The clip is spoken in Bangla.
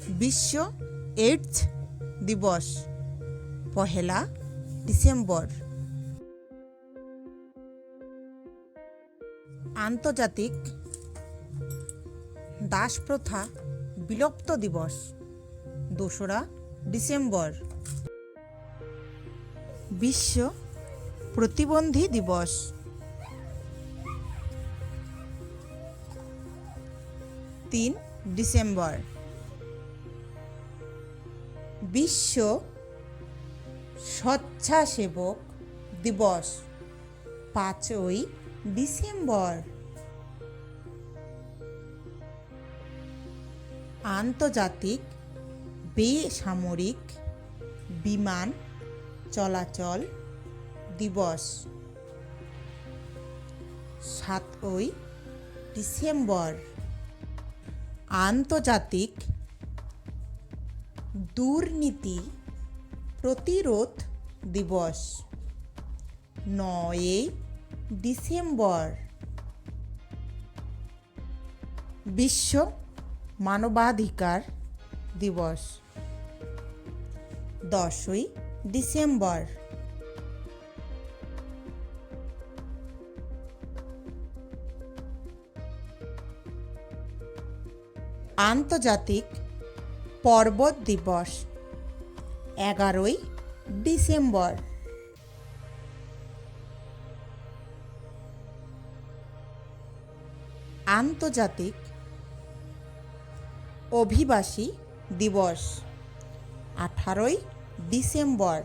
বিশ্ব এইডস দিবস, পহেলা ডিসেম্বর। আন্তর্জাতিক দাস প্রথা বিলুপ্ত দিবস, দোসরা ডিসেম্বর। বিশ্ব প্রতিবন্ধী দিবস। তিন ডিসেম্বর। বিশ্ব স্বেচ্ছাসেবক দিবস পাঁচই ডিসেম্বর। আন্তর্জাতিক বেসামরিক বিমান চলাচল দিবস সাতই ডিসেম্বর। আন্তর্জাতিক দুর্নীতি প্রতিরোধ দিবস নয়ই ডিসেম্বর। বিশ্ব মানবাধিকার দিবস দশই ডিসেম্বর। আন্তর্জাতিক পর্বত দিবস। এগারোই ডিসেম্বর। আন্তর্জাতিক অভিবাসী দিবস। আঠারোই ডিসেম্বর।